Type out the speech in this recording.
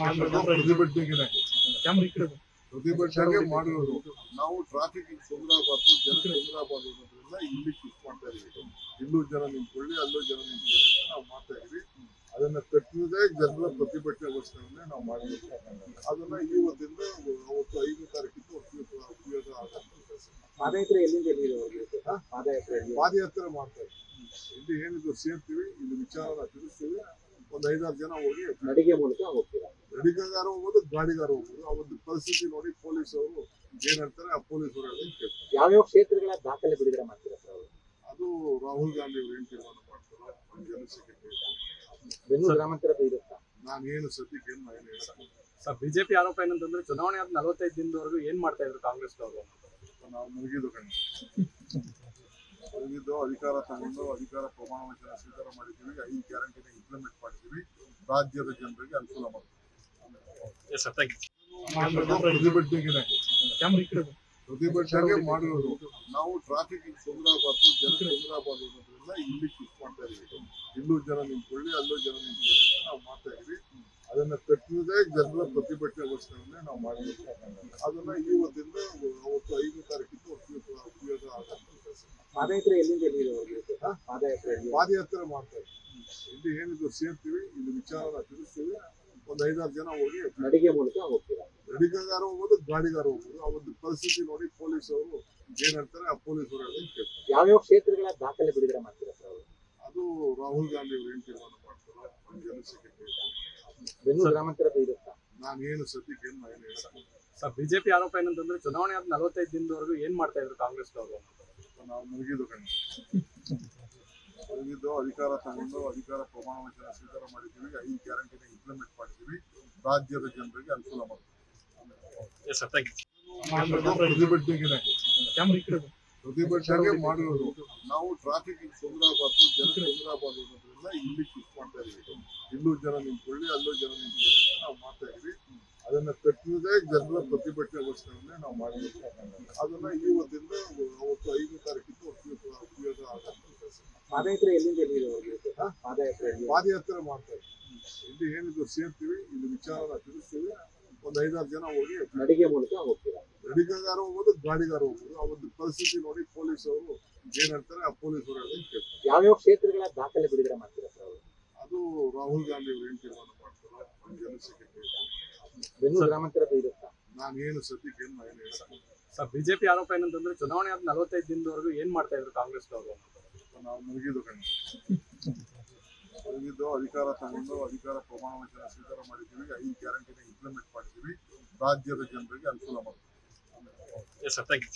ಪ್ರತಿಭಟನೆಗೆ. ಪ್ರತಿಭಟನೆ ಮಾಡಿರೋದು. ನಾವು ಟ್ರಾಫಿಕ್ ತೊಂದರೆ ಆಗಬಾರ್ದು ಜನ ತೊಂದರೆ ಆಗಬಾರ್ದು ಅನ್ನೋದ್ರಿಂದ ಇಲ್ಲಿ ಶಿಫ್ಟ್ ಮಾಡ್ತಾ ಇದೀವಿ ಇಲ್ಲೂ ಜನ ನಿಂತ್ಕೊಳ್ಳಿ ಅಲ್ಲೂ ಜನ ನಿಂತ್ಕೊಳ್ಳಿ ನಾವು ಮಾಡ್ತಾ ಇದೀವಿ ಅದನ್ನ ಕಟ್ಟಿದ್ರೆ ಜನರ ಪ್ರತಿಭಟನೆಗೋಸ್ಕರನೇ ನಾವು ಮಾಡಿದ್ವಿ ಅದನ್ನ ಇವತ್ತಿಂದ ಅವತ್ತು ಐದನೇ ತಾರೀಕಿಂದ ಉಪಯೋಗ ಉಪಯೋಗ ಆಗಂತ ಕೆಲಸ. ಪಾದಯಾತ್ರೆ ಎಲ್ಲಿಂದ ಎಲ್ಲಿಗೆ ಹೋಗಿರುತ್ತೆ ಪಾದಯಾತ್ರೆ ಎಲ್ಲಿ? ಪಾದಯಾತ್ರೆ ಮಾಡ್ತಾ ಇದ್ದೀವಿ. ಇಲ್ಲಿ ಏನಿದ್ರು ಸೇರ್ತೀವಿ ಇಲ್ಲಿ ವಿಚಾರ ತಿಳಿಸ್ತೀವಿ ಒಂದು ಐದಾರು ಜನ ಹೋಗಿ ನಡಿಗೆ ಮೂಲಕ ಹೋಗ್ತೀರಾ? ನಡಿಗಾರ ಹೋಗ್ಬೋದು ಗಾಡಿಗಾರ ಹೋಗ್ಬೋದು ಆ ಒಂದು ಪರಿಸ್ಥಿತಿ ನೋಡಿ ಪೊಲೀಸ್ ಅವರು ಏನ್ ಹೇಳ್ತಾರೆ ಆ ಪೊಲೀಸ್ ಅವರು ಯಾವ್ಯಾವ ಕ್ಷೇತ್ರಗಳ ದಾಖಲೆ ಬಿಡುಗಡೆ ಮಾಡ್ತೀರಾ ಸರ್ ಅವರು? ಅದು ರಾಹುಲ್ ಗಾಂಧಿ ಅವರು ಏನ್ ತೀರ್ಮಾನ ಮಾಡ್ತಾರೆ ಒಂದು ಜನಸಂಖ್ಯೆ ಬೆಂಗಳೂರು ಗ್ರಾಮಾಂತರ ಇರುತ್ತಾ ನಾನು ಏನು ಸದ್ಯಕ್ಕೆ ಏನು ಏನು ಹೇಳಲ್ಲ ಸರ್ ಬಿಜೆಪಿ ಆರೋಪ ಏನಂತಂದ್ರೆ ಚುನಾವಣೆ ಆದ ನಲವತ್ತೈದು ದಿನದವರೆಗೂ ಏನ್ ಮಾಡ್ತಾ ಇದ್ರು ಕಾಂಗ್ರೆಸ್ ಅವರು ನಾವು ಮುಗಿದು ಕಣ್ಣು ಮುಗಿದು ಅಧಿಕಾರ ತಗೊಂಡು ಅಧಿಕಾರ ಪ್ರಮಾಣ ವಚನ ಸ್ವೀಕಾರ ಮಾಡಿದ್ದೀವಿ ಐದು ಗ್ಯಾರಂಟಿನ ಇಂಪ್ಲಿಮೆಂಟ್ ಮಾಡಿದ್ದೀವಿ. ರಾಜ್ಯದ ಜನರಿಗೆ ಅನುಕೂಲ ಮಾಡ್ತೀವಿ. ಎಸ್ ಸರ್ ಥ್ಯಾಂಕ್ ಪ್ರತಿಭಟನೆಗೆ ಮಾಡಿರೋದು. ನಾವು ಟ್ರಾಫಿಕ್ ತೊಂದರೆ ಆಗಬಾರ್ದು ಜನ ತೊಂದರೆ ಆಗಬಾರ್ದು ಅನ್ನೋದ್ರಿಂದ ಇಲ್ಲಿ ಶಿಫ್ಟ್ ಮಾಡ್ತಾ ಇದ್ದೀವಿ. ಇಲ್ಲೂ ಜನ ನಿಂತ್ಕೊಳ್ಳಿ ಅಲ್ಲೂ ಜನ ನಿಂತ್ಕೊಳ್ಳಿ ನಾವು ಮಾಡ್ತಾ ಇದೀವಿ ಅದನ್ನ ಕಟ್ಟುವುದೇ ಜನರ ಪ್ರತಿಭಟನೆಗೋಸ್ಕರನೇ ನಾವು ಮಾಡಬೇಕು ಅದನ್ನ ಇವತ್ತಿಂದ ಅವತ್ತು ಐದನೇ ತಾರೀಕಿಂದ ಉಪಯೋಗ ಉಪಯೋಗ ಆಗಂತ ಕೆಲಸ ಪಾದಯಾತ್ರೆ? ಪಾದಯಾತ್ರೆ ಮಾಡ್ತಾ ಇದ್ದೀವಿ. ಇಲ್ಲಿ ಏನಿದ್ರು ಸೇರ್ತೀವಿ ಇಲ್ಲಿ ವಿಚಾರನ ತಿಳಿಸ್ತೀವಿ ಒಂದ್ ಐದಾರು ಜನ ಹೋಗಿ ನಡಿಗೆ ಮೂಲಕ ಹೋಗ್ತೀರಾ? ನಡಿಗೆಗಾರ ಹೋಗ್ಬೋದು ಗಾಡಿಗಾರ ಹೋಗ್ಬೋದು ಆ ಒಂದು ಪರಿಸ್ಥಿತಿ ನೋಡಿ ಪೊಲೀಸ್ ಅವರು ಏನ್ ಹೇಳ್ತಾರೆ ಆ ಪೊಲೀಸ್ ಅವರು ಯಾವ್ಯಾವ ಕ್ಷೇತ್ರಗಳ ದಾಖಲೆ ಬಿಡುಗಡೆ ಮಾಡ್ತೀರಾ ಸರ್ ಅವರು? ಅದು ರಾಹುಲ್ ಗಾಂಧಿ ಅವರು ಏನ್ ತೀರ್ಮಾನ ಮಾಡ್ತಾರೋ ಬೆಂಗಳೂರು ಗ್ರಾಮಾಂತರ ಇರುತ್ತಾ ನಾನು ಏನು ಸದ್ಯಕ್ಕೆ ಏನು ನಾನು ಹೇಳ್ತೀನಿ ಸರ್ ಬಿಜೆಪಿ ಆರೋಪ ಏನಂತಂದ್ರೆ ಚುನಾವಣೆ ಆದ ನಲವತ್ತೈದು ದಿನದವರೆಗೂ ಏನ್ ಮಾಡ್ತಾ ಇದ್ರು ಕಾಂಗ್ರೆಸ್ ಅವರು ನಾವು ಮುಗಿದು ಕಣ್ಣು ಮುಗಿದು ಅಧಿಕಾರ ತಗೊಂಡು ಅಧಿಕಾರ ಪ್ರಮಾಣ ವಚನ ಸ್ವೀಕಾರ ಮಾಡಿದ್ದೀವಿ ಐದು ಗ್ಯಾರಂಟಿನ ಇಂಪ್ಲಿಮೆಂಟ್ ಮಾಡಿದ್ದೀವಿ. ರಾಜ್ಯದ ಜನರಿಗೆ ಅನುಕೂಲ ಮಾಡ್ತೀವಿ. ಪ್ರತಿಭಟನೆ ಮಾಡಿರೋದು. ನಾವು ಟ್ರಾಫಿಕ್ ತೊಂದರೆ ಆಗಬಾರ್ದು ಜನ ತೊಂದರೆ ಆಗಬಾರ್ದು ಅನ್ನೋದ್ರಿಂದ ಇಲ್ಲಿ ಶಿಫ್ಟ್ ಮಾಡ್ತಾ ಇದೀವಿ. ಇಲ್ಲೂ ಜನ ನಿಂತ್ಕೊಳ್ಳಿ ಅಲ್ಲೂ ಜನ ನಿಂತ್ಕೊಳ್ಳಿ ನಾವು ಮಾಡ್ತಾ ಇದೀವಿ. ಅದನ್ನ ಕಟ್ಟುವುದೇ ಜನರ ಪ್ರತಿಭಟನೆಗೋಸ್ಕರನೇ ನಾವು ಮಾಡಬೇಕು ಅದನ್ನ ಇವತ್ತಿಂದ ಅವತ್ತು ಐದು ತಾರೀಕಿಂದ ಉಪಯೋಗ ಉಪಯೋಗ ಪಾದಯಾತ್ರೆ ಎಲ್ಲಿಂದ ಎಲ್ಲಿಗೆ ಹೋಗಿರುತ್ತೆ ಪಾದಯಾತ್ರೆ ಪಾದಯಾತ್ರೆ ಮಾಡ್ತಾ ಇದ್ದೀವಿ. ಇಲ್ಲಿ ಏನಿದ್ರು ಸೇರ್ತೀವಿ ಇಲ್ಲಿ ವಿಚಾರನ ತಿಳಿಸ್ತೀವಿ ಒಂದ್ ಐದಾರು ಜನ ಹೋಗಿ ನಡಿಗೆ ಮೂಲಕ ಹೋಗ್ತೀರಾ? ನಡಿಗೆಗಾರ ಹೋಗ್ಬೋದು ಗಾಡಿಗಾರ ಹೋಗ್ಬೋದು. ಆ ಒಂದು ಪರಿಸ್ಥಿತಿ ನೋಡಿ ಪೊಲೀಸ್ ಅವರು ಏನ್ ಹೇಳ್ತಾರೆ ಆ ಪೊಲೀಸ್ ಅವರು ಹೇಳಿ ಕೇಳ್ತಾರೆ. ಯಾವ್ಯಾವ ಕ್ಷೇತ್ರಗಳ ದಾಖಲೆ ಬಿಡುಗಡೆ ಮಾಡ್ತೀರಾ ಸರ್ ಅವರು? ಅದು ರಾಹುಲ್ ಗಾಂಧಿ ಅವರು ಏನ್ ತೀರ್ಮಾನ ಮಾಡ್ತಾರೋ? ಜನಸಂಖ್ಯೆ ಬೆಂಗಳೂರು ಗ್ರಾಮಾಂತರ ಇರುತ್ತಾ ನಾನು ಏನು ಸದ್ಯಕ್ಕೆ ಏನು ಸರ್ ಬಿಜೆಪಿ ಆರೋಪ ಏನಂತಂದ್ರೆ ಚುನಾವಣೆ ಆದ ನಲವತ್ತೈದು ದಿನದವರೆಗೂ ಏನ್ ಮಾಡ್ತಾ ಇದ್ರು ಕಾಂಗ್ರೆಸ್ ಅವರು ನಾವು ಮುಗಿದು ಕಣ್ಣು ಮುಗಿದು ಅಧಿಕಾರ ತಗೊಂಡು ಅಧಿಕಾರ ಪ್ರಮಾಣ ವಚನ ಸ್ವೀಕಾರ ಮಾಡಿದ್ದೀವಿ ಐದು ಗ್ಯಾರಂಟಿನ ಇಂಪ್ಲಿಮೆಂಟ್ ಮಾಡಿದ್ದೀವಿ. ರಾಜ್ಯದ ಜನರಿಗೆ ಅನುಕೂಲ ಮಾಡ್ತೀವಿ.